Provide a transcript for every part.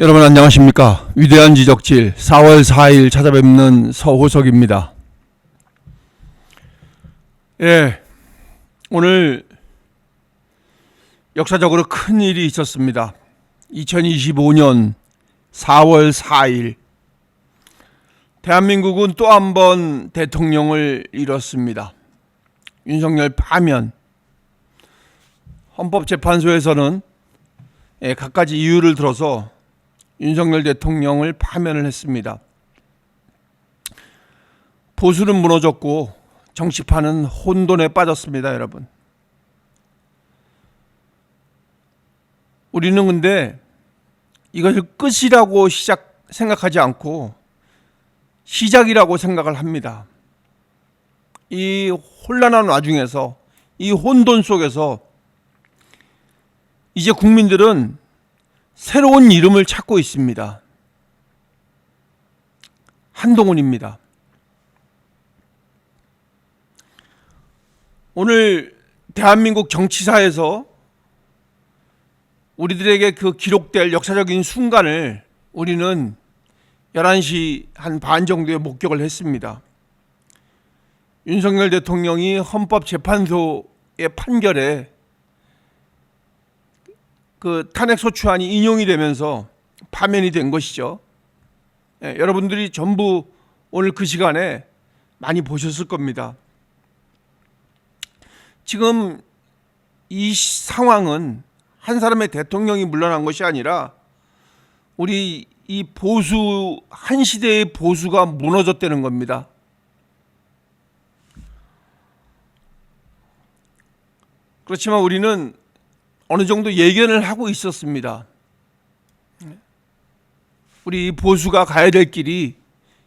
여러분 안녕하십니까? 위대한 지적질 4월 4일 찾아뵙는 서호석입니다. 예, 오늘 역사적으로 큰 일이 있었습니다. 2025년 4월 4일 대한민국은 또 한 번 대통령을 잃었습니다. 윤석열 파면 헌법재판소에서는 예, 갖가지 이유를 들어서 윤석열 대통령을 파면을 했습니다. 보수는 무너졌고 정치판은 혼돈에 빠졌습니다, 여러분. 우리는 근데 이것을 끝이라고 시작 생각하지 않고 시작이라고 생각을 합니다. 이 혼란한 와중에서 이 혼돈 속에서 이제 국민들은 새로운 이름을 찾고 있습니다. 한동훈입니다. 오늘 대한민국 정치사에서 우리들에게 그 기록될 역사적인 순간을 우리는 11시 한 반 정도에 목격을 했습니다. 윤석열 대통령이 헌법재판소의 판결에 그 탄핵 소추안이 인용이 되면서 파면이 된 것이죠. 예, 여러분들이 전부 오늘 그 시간에 많이 보셨을 겁니다. 지금 이 시- 상황은 한 사람의 대통령이 물러난 것이 아니라 우리 이 보수 한 시대의 보수가 무너졌다는 겁니다. 그렇지만 우리는 어느 정도 예견을 하고 있었습니다. 우리 이 보수가 가야 될 길이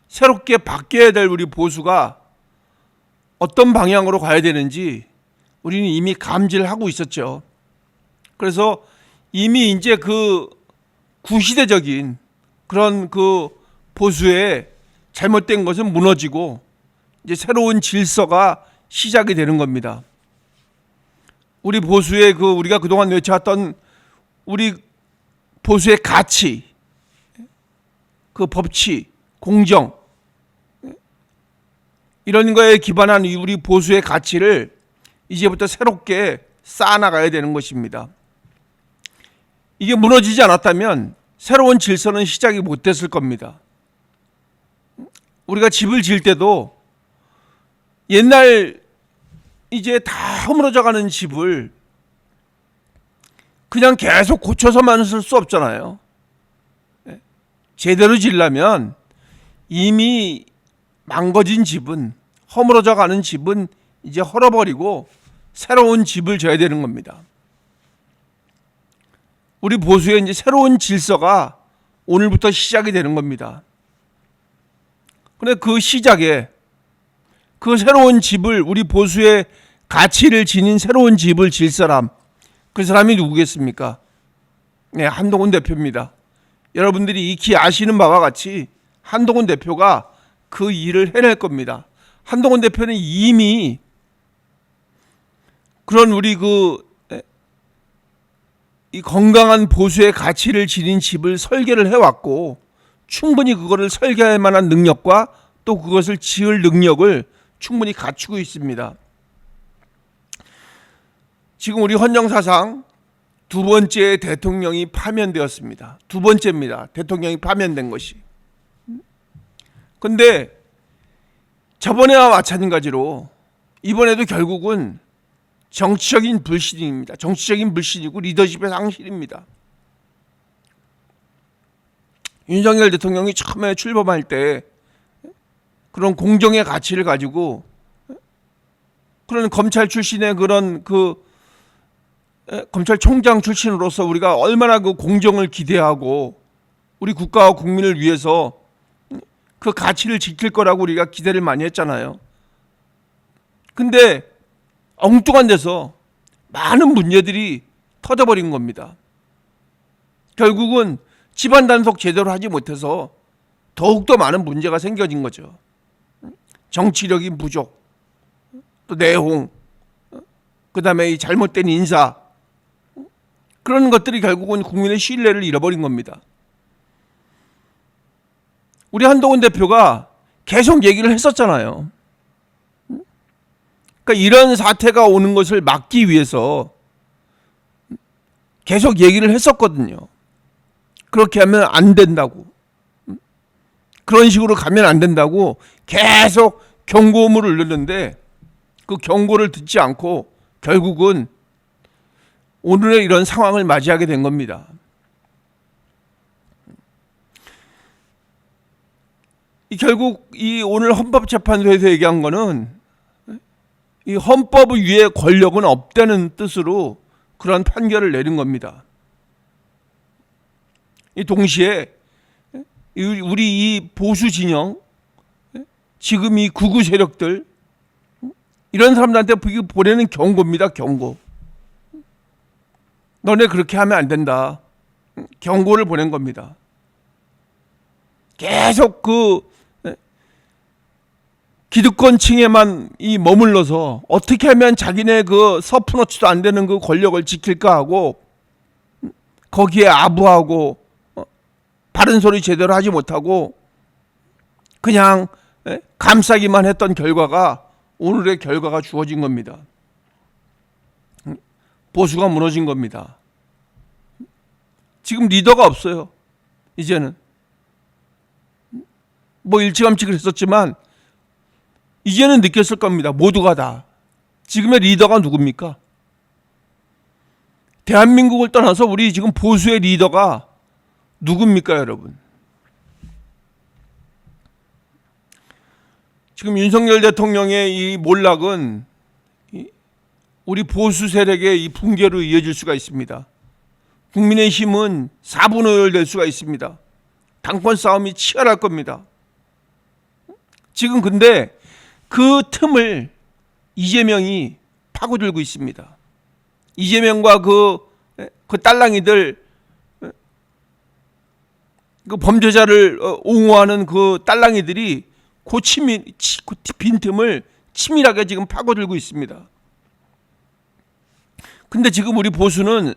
새롭게 바뀌어야 될 우리 보수가 어떤 방향으로 가야 되는지 우리는 이미 감지를 하고 있었죠. 그래서 이미 이제 그 구시대적인 그런 그 보수의 잘못된 것은 무너지고 이제 새로운 질서가 시작이 되는 겁니다. 우리 보수의 그 우리가 그동안 외쳐왔던 우리 보수의 가치, 그 법치, 공정 이런 거에 기반한 이 우리 보수의 가치를 이제부터 새롭게 쌓아나가야 되는 것입니다. 이게 무너지지 않았다면 새로운 질서는 시작이 못 됐을 겁니다. 우리가 집을 지을 때도 옛날 이제 다 허물어져 가는 집을 그냥 계속 고쳐서만 쓸 수 없잖아요. 예? 제대로 지려면 이미 망가진 집은 허물어져 가는 집은 이제 헐어버리고 새로운 집을 져야 되는 겁니다. 우리 보수의 이제 새로운 질서가 오늘부터 시작이 되는 겁니다. 근데 그 시작에 그 새로운 집을 우리 보수의 가치를 지닌 새로운 집을 질 사람 그 사람이 누구겠습니까? 네, 한동훈 대표입니다. 여러분들이 익히 아시는 바와 같이 한동훈 대표가 그 일을 해낼 겁니다. 한동훈 대표는 이미 그런 우리 그 이 건강한 보수의 가치를 지닌 집을 설계를 해왔고 충분히 그거를 설계할 만한 능력과 또 그것을 지을 능력을 충분히 갖추고 있습니다. 지금 우리 헌정사상 두 번째 대통령이 파면되었습니다. 두 번째입니다. 대통령이 파면된 것이. 근데 저번에와 마찬가지로 이번에도 결국은 정치적인 불신입니다. 정치적인 불신이고 리더십의 상실입니다. 윤석열 대통령이 처음에 출범할 때 그런 공정의 가치를 가지고 그런 검찰 출신의 그런 그 에, 검찰총장 출신으로서 우리가 얼마나 그 공정을 기대하고 우리 국가와 국민을 위해서 그 가치를 지킬 거라고 우리가 기대를 많이 했잖아요. 근데 엉뚱한 데서 많은 문제들이 터져버린 겁니다. 결국은 집안 단속 제대로 하지 못해서 더욱더 많은 문제가 생겨진 거죠. 정치력인 부족, 또 내홍, 그 다음에 이 잘못된 인사, 그런 것들이 결국은 국민의 신뢰를 잃어버린 겁니다. 우리 한동훈 대표가 계속 얘기를 했었잖아요. 그러니까 이런 사태가 오는 것을 막기 위해서 계속 얘기를 했었거든요. 그렇게 하면 안 된다고. 그런 식으로 가면 안 된다고 계속 경고음을 울렸는데 그 경고를 듣지 않고 결국은 오늘의 이런 상황을 맞이하게 된 겁니다. 이 결국 이 오늘 헌법재판소에서 얘기한 거는 이 헌법 위에 권력은 없다는 뜻으로 그런 판결을 내린 겁니다. 이 동시에 이 우리 이 보수 진영 지금 이 구구 세력들 이런 사람들한테 보내는 경고입니다. 경고. 너네 그렇게 하면 안 된다. 경고를 보낸 겁니다. 계속 그 기득권층에만 이 머물러서 어떻게 하면 자기네 그 서푼어치도 안 되는 그 권력을 지킬까 하고 거기에 아부하고 어, 바른 소리 제대로 하지 못하고 그냥 예, 감싸기만 했던 결과가 오늘의 결과가 주어진 겁니다. 음, 보수가 무너진 겁니다. 지금 리더가 없어요. 이제는 뭐 일찌감치 그랬었지만 이제는 느꼈을 겁니다. 모두가 다. 지금의 리더가 누굽니까? 대한민국을 떠나서 우리 지금 보수의 리더가 누굽니까, 여러분? 지금 윤석열 대통령의 이 몰락은 우리 보수 세력의 이 붕괴로 이어질 수가 있습니다. 국민의 힘은 4분 오열될 수가 있습니다. 당권 싸움이 치열할 겁니다. 지금 근데 그 틈을 이재명이 파고들고 있습니다. 이재명과 그, 그 딸랑이들, 그 범죄자를 어, 옹호하는 그 딸랑이들이 그 빈틈을 치밀하게 지금 파고들고 있습니다. 근데 지금 우리 보수는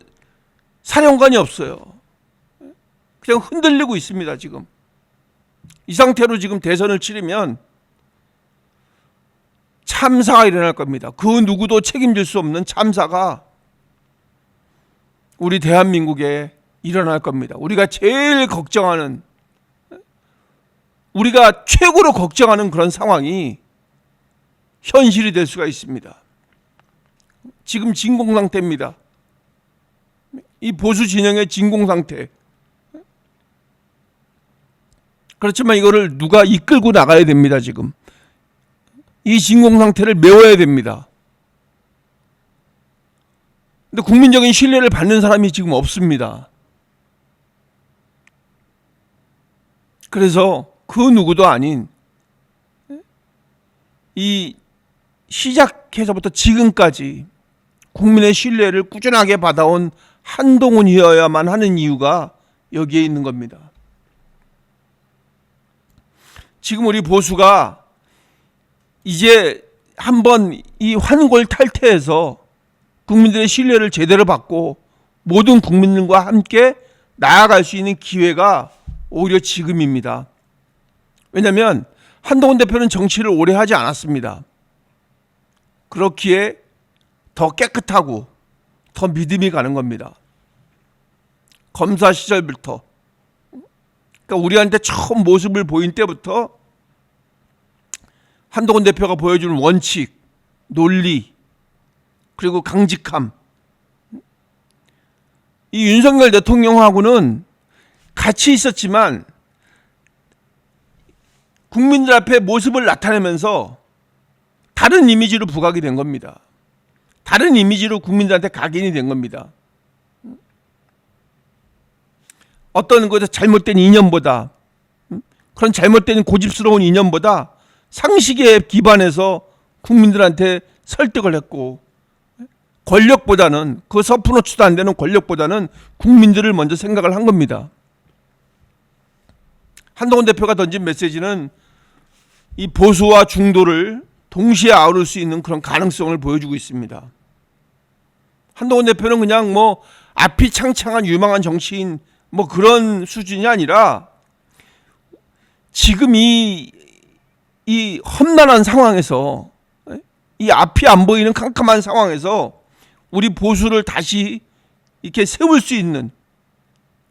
사령관이 없어요. 그냥 흔들리고 있습니다, 지금. 이 상태로 지금 대선을 치르면 참사가 일어날 겁니다. 그 누구도 책임질 수 없는 참사가 우리 대한민국에 일어날 겁니다. 우리가 제일 걱정하는 우리가 최고로 걱정하는 그런 상황이 현실이 될 수가 있습니다. 지금 진공 상태입니다. 이 보수 진영의 진공 상태. 그렇지만 이거를 누가 이끌고 나가야 됩니다, 지금. 이 진공 상태를 메워야 됩니다. 근데 국민적인 신뢰를 받는 사람이 지금 없습니다. 그래서 그 누구도 아닌 이 시작해서부터 지금까지 국민의 신뢰를 꾸준하게 받아온 한동훈이어야만 하는 이유가 여기에 있는 겁니다. 지금 우리 보수가 이제 한번 이 환골 탈퇴해서 국민들의 신뢰를 제대로 받고 모든 국민들과 함께 나아갈 수 있는 기회가 오히려 지금입니다. 왜냐하면 한동훈 대표는 정치를 오래 하지 않았습니다. 그렇기에 더 깨끗하고 더 믿음이 가는 겁니다. 검사 시절부터 그러니까 우리한테 처음 모습을 보인 때부터 한동훈 대표가 보여주는 원칙, 논리, 그리고 강직함. 이 윤석열 대통령하고는 같이 있었지만 국민들 앞에 모습을 나타내면서 다른 이미지로 부각이 된 겁니다. 다른 이미지로 국민들한테 각인이 된 겁니다. 어떤 것에 잘못된 이념보다 그런 잘못된 고집스러운 이념보다 상식에 기반해서 국민들한테 설득을 했고 권력보다는 그 서프노치도 안 되는 권력보다는 국민들을 먼저 생각을 한 겁니다. 한동훈 대표가 던진 메시지는 이 보수와 중도를 동시에 아우를 수 있는 그런 가능성을 보여주고 있습니다. 한동훈 대표는 그냥 뭐 앞이 창창한 유망한 정치인 뭐 그런 수준이 아니라 지금 이, 이 험난한 상황에서 이 앞이 안 보이는 캄캄한 상황에서 우리 보수를 다시 이렇게 세울 수 있는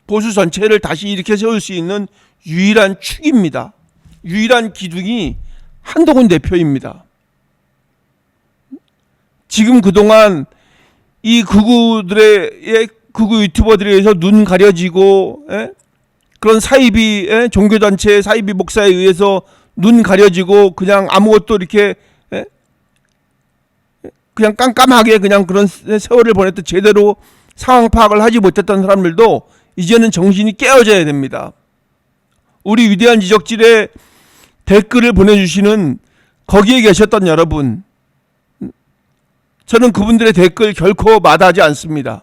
보수 전체를 다시 이렇게 세울 수 있는 유일한 축입니다. 유일한 기둥이 한동훈 대표입니다. 지금 그동안 이 극우들의 극우 유튜버들에 의해서 눈 가려지고 예? 그런 사이비 예? 종교단체 사이비 목사에 의해서 눈 가려지고 그냥 아무것도 이렇게 예? 그냥 깜깜하게 그냥 그런 세월을 보냈던 제대로 상황 파악을 하지 못했던 사람들도 이제는 정신이 깨어져야 됩니다. 우리 위대한 지적질에 댓글을 보내주시는 거기에 계셨던 여러분, 저는 그분들의 댓글 결코 마다하지 않습니다.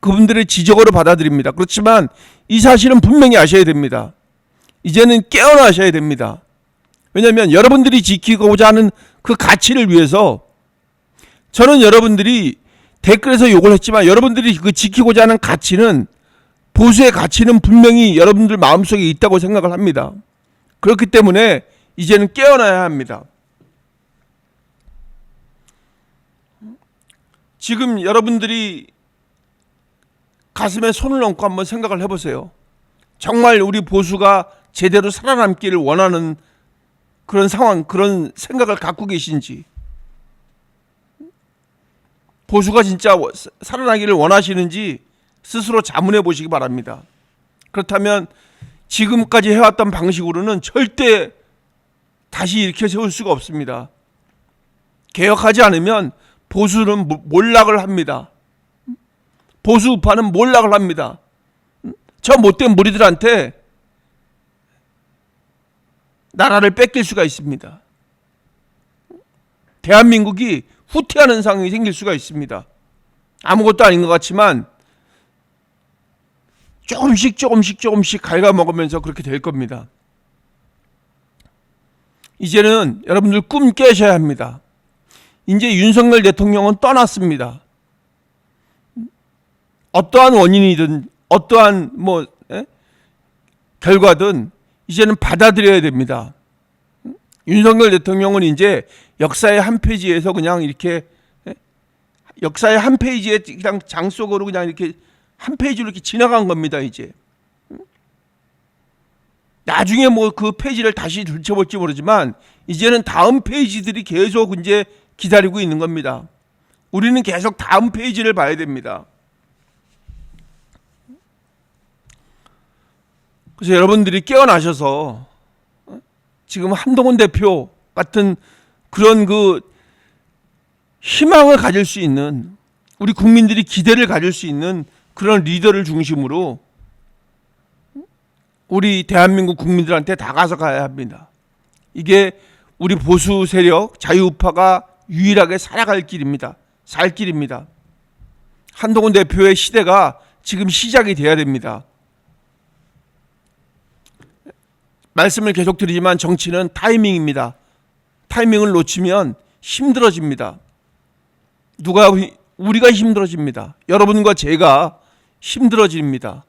그분들의 지적으로 받아들입니다. 그렇지만 이 사실은 분명히 아셔야 됩니다. 이제는 깨어나셔야 됩니다. 왜냐하면 여러분들이 지키고자 하는 그 가치를 위해서 저는 여러분들이 댓글에서 욕을 했지만 여러분들이 그 지키고자 하는 가치는 보수의 가치는 분명히 여러분들 마음속에 있다고 생각을 합니다. 그렇기 때문에 이제는 깨어나야 합니다. 지금 여러분들이 가슴에 손을 얹고 한번 생각을 해보세요. 정말 우리 보수가 제대로 살아남기를 원하는 그런 상황, 그런 생각을 갖고 계신지. 보수가 진짜 살아나기를 원하시는지 스스로 자문해 보시기 바랍니다. 그렇다면 지금까지 해왔던 방식으로는 절대 다시 이렇게 세울 수가 없습니다. 개혁하지 않으면 보수는 몰락을 합니다. 보수 우파는 몰락을 합니다. 저 못된 무리들한테 나라를 뺏길 수가 있습니다. 대한민국이 후퇴하는 상황이 생길 수가 있습니다. 아무것도 아닌 것 같지만 조금씩 조금씩 조금씩 갉아먹으면서 그렇게 될 겁니다. 이제는 여러분들 꿈 깨셔야 합니다. 이제 윤석열 대통령은 떠났습니다. 어떠한 원인이든 어떠한 뭐 에? 결과든 이제는 받아들여야 됩니다. 윤석열 대통령은 이제 역사의 한 페이지에서 그냥 이렇게 에? 역사의 한 페이지에 그냥 장 속으로 그냥 이렇게 한 페이지로 이렇게 지나간 겁니다, 이제. 나중에 뭐 그 페이지를 다시 들춰볼지 모르지만 이제는 다음 페이지들이 계속 이제 기다리고 있는 겁니다. 우리는 계속 다음 페이지를 봐야 됩니다. 그래서 여러분들이 깨어나셔서 지금 한동훈 대표 같은 그런 그 희망을 가질 수 있는 우리 국민들이 기대를 가질 수 있는 그런 리더를 중심으로 우리 대한민국 국민들한테 다가서 가야 합니다. 이게 우리 보수 세력 자유우파가 유일하게 살아갈 길입니다. 살 길입니다. 한동훈 대표의 시대가 지금 시작이 돼야 됩니다. 말씀을 계속 드리지만 정치는 타이밍입니다. 타이밍을 놓치면 힘들어집니다. 누가 우리가 힘들어집니다. 여러분과 제가 힘들어집니다.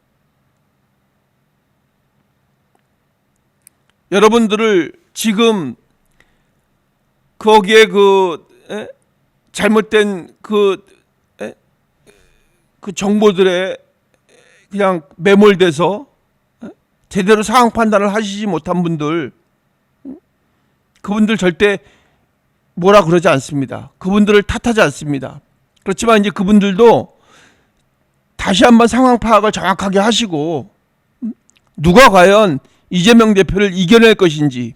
여러분들을 지금 거기에 그 에? 잘못된 그, 에? 그 정보들에 그냥 매몰돼서 에? 제대로 상황 판단을 하시지 못한 분들 그분들 절대 뭐라 그러지 않습니다. 그분들을 탓하지 않습니다. 그렇지만 이제 그분들도 다시 한번 상황 파악을 정확하게 하시고 누가 과연 이재명 대표를 이겨낼 것인지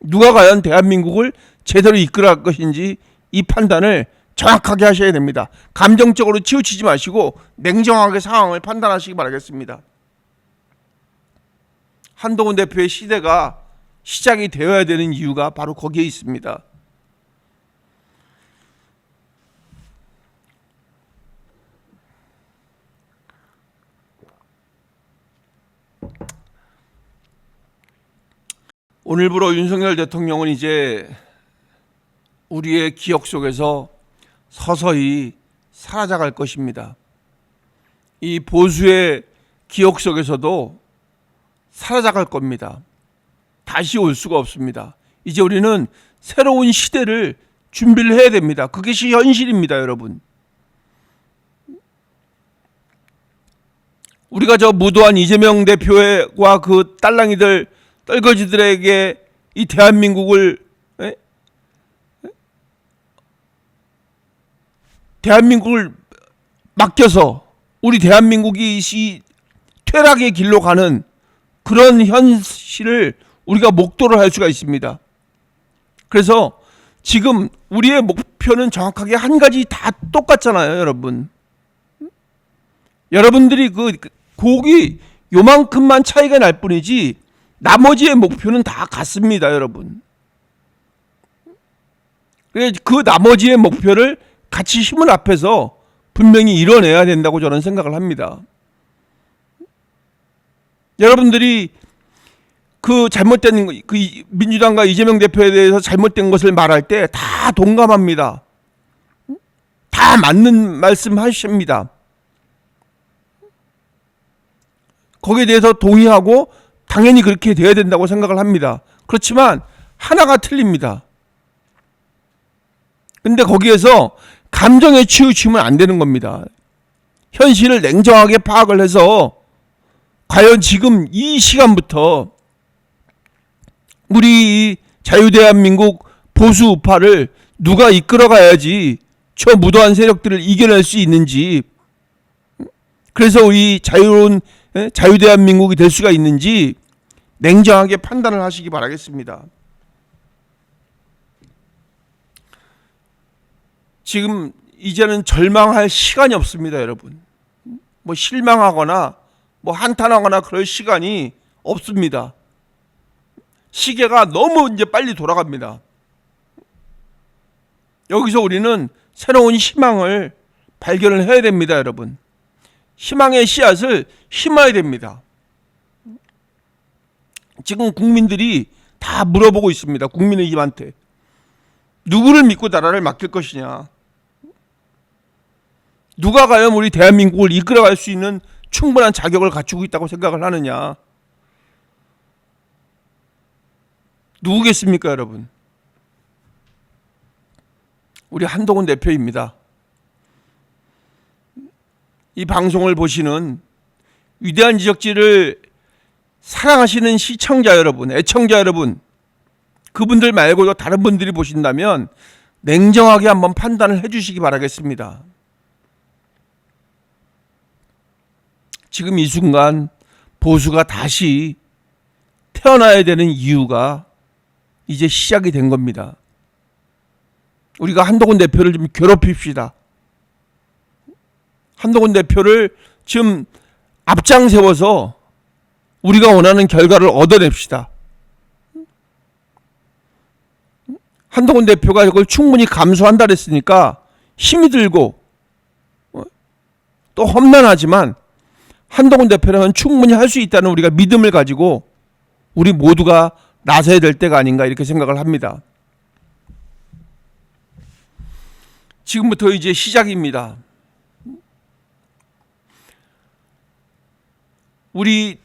누가 과연 대한민국을 제대로 이끌어갈 것인지 이 판단을 정확하게 하셔야 됩니다. 감정적으로 치우치지 마시고 냉정하게 상황을 판단하시기 바라겠습니다. 한동훈 대표의 시대가 시작이 되어야 되는 이유가 바로 거기에 있습니다. 오늘부로 윤석열 대통령은 이제 우리의 기억 속에서 서서히 사라져갈 것입니다. 이 보수의 기억 속에서도 사라져갈 겁니다. 다시 올 수가 없습니다. 이제 우리는 새로운 시대를 준비를 해야 됩니다. 그것이 현실입니다, 여러분. 우리가 저 무도한 이재명 대표와 그 딸랑이들 떨거지들에게 이 대한민국을 에? 대한민국을 맡겨서 우리 대한민국이 이 퇴락의 길로 가는 그런 현실을 우리가 목도를 할 수가 있습니다. 그래서 지금 우리의 목표는 정확하게 한 가지 다 똑같잖아요, 여러분. 여러분들이 그 곡이 요만큼만 차이가 날 뿐이지 나머지의 목표는 다 같습니다, 여러분. 그 나머지의 목표를 같이 힘을 합해서 분명히 이뤄내야 된다고 저는 생각을 합니다. 여러분들이 그 잘못된 거- 그 이- 민주당과 이재명 대표에 대해서 잘못된 것을 말할 때 다 동감합니다. 다 맞는 말씀 하십니다. 거기에 대해서 동의하고 당연히 그렇게 돼야 된다고 생각을 합니다. 그렇지만 하나가 틀립니다. 근데 거기에서 감정에 치우치면 안 되는 겁니다. 현실을 냉정하게 파악을 해서 과연 지금 이 시간부터 우리 이 자유대한민국 보수 우파를 누가 이끌어가야지 저 무도한 세력들을 이겨낼 수 있는지 그래서 우리 자유로운 예? 자유대한민국이 될 수가 있는지 냉정하게 판단을 하시기 바라겠습니다. 지금 이제는 절망할 시간이 없습니다, 여러분. 뭐 실망하거나 뭐 한탄하거나 그럴 시간이 없습니다. 시계가 너무 이제 빨리 돌아갑니다. 여기서 우리는 새로운 희망을 발견을 해야 됩니다, 여러분. 희망의 씨앗을 심어야 됩니다. 지금 국민들이 다 물어보고 있습니다. 국민의힘한테. 누구를 믿고 나라를 맡길 것이냐. 누가 과연 우리 대한민국을 이끌어갈 수 있는 충분한 자격을 갖추고 있다고 생각을 하느냐. 누구겠습니까, 여러분? 우리 한동훈 대표입니다. 이 방송을 보시는 위대한 지적지를 사랑하시는 시청자 여러분, 애청자 여러분, 그분들 말고도 다른 분들이 보신다면 냉정하게 한번 판단을 해주시기 바라겠습니다. 지금 이 순간 보수가 다시 태어나야 되는 이유가 이제 시작이 된 겁니다. 우리가 한동훈 대표를 좀 괴롭힙시다. 한동훈 대표를 지금 앞장 세워서 우리가 원하는 결과를 얻어냅시다. 한동훈 대표가 이걸 충분히 감수한다 그랬으니까 힘이 들고 어? 또 험난하지만 한동훈 대표라면 충분히 할 수 있다는 우리가 믿음을 가지고 우리 모두가 나서야 될 때가 아닌가 이렇게 생각을 합니다. 지금부터 이제 시작입니다. 우리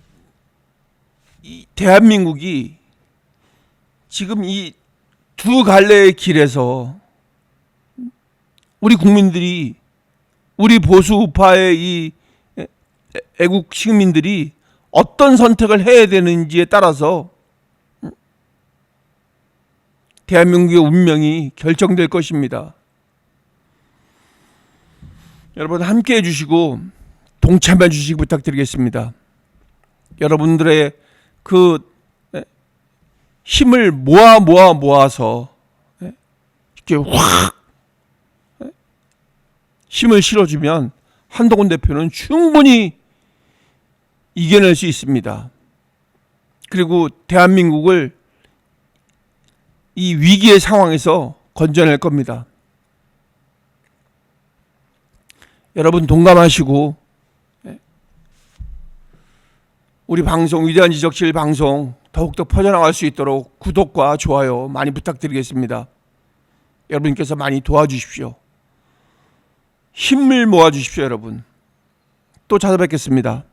이 대한민국이 지금 이 두 갈래의 길에서 우리 국민들이 우리 보수 우파의 이 애- 애국 시민들이 어떤 선택을 해야 되는지에 따라서 대한민국의 운명이 결정될 것입니다. 여러분 함께 해주시고 동참해 주시기 부탁드리겠습니다. 여러분들의 그 에, 힘을 모아 모아 모아서 에, 이렇게 확 에, 힘을 실어주면 한동훈 대표는 충분히 이겨낼 수 있습니다. 그리고 대한민국을 이 위기의 상황에서 건져낼 겁니다. 여러분 동감하시고 예, 우리 방송 위대한 지적실 방송 더욱더 퍼져나갈 수 있도록 구독과 좋아요 많이 부탁드리겠습니다. 여러분께서 많이 도와주십시오. 힘을 모아주십시오, 여러분. 또 찾아뵙겠습니다.